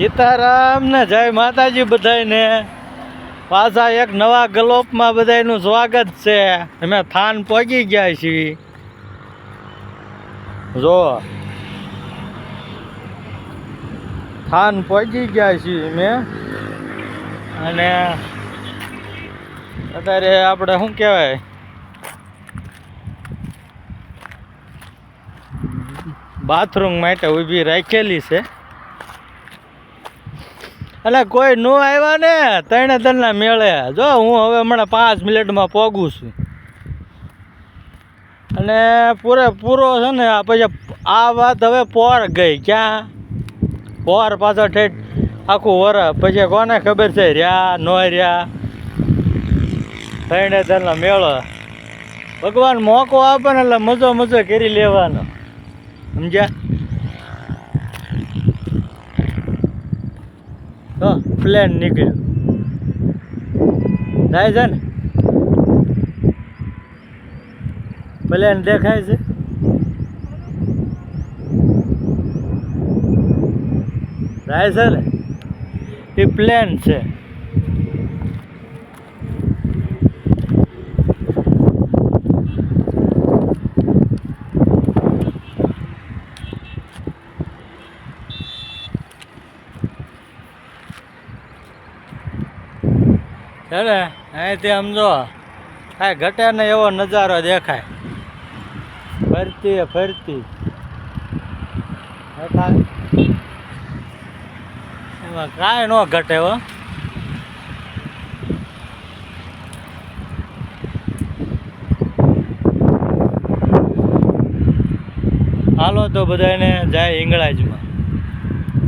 સીતારામ ને જય માતાજી બધાયને. પાછા એક નવા ગલોપમાં બધાયનું સ્વાગત છે. અમે થાન પહોંચી ગયા છીએ. જો. થાન પહોંચી ગયા છીએ અમે. અને અત્યારે આપણે શું કહેવાય? બાથરૂમ માટે ઊભી રાખેલી છે. એટલે કોઈ ન આવ્યા ને, ત્રણે ત્રણના મેળે. જો, હું હવે હમણાં પાંચ મિનિટમાં પોગું છું. અને પૂરેપૂરો છે ને પછી આ વાત હવે પોર ગઈ, ક્યાં? પોર પાછળ ઠેઠ આખું વર. પછી કોને ખબર છે, રહ્યા, નો રહ્યા? ત્રણે ત્રણનો મેળો. ભગવાન મોકો આપે ને એટલે મજો મજો કરી લેવાનો. સમજ્યા? તો પ્લેન નીકળ્યું. જાય છે ને? પ્લેન દેખાય છે? જાય છે ને? એ પ્લેન છે. છે ને અહીંથી સમજો કાંઈ ઘટે ને એવો નજારો દેખાય. ફરતી ફરતી. એમાં કાંઈ ન ઘટે હો. હાલો તો બધાને જાય હિંગળાજમાં.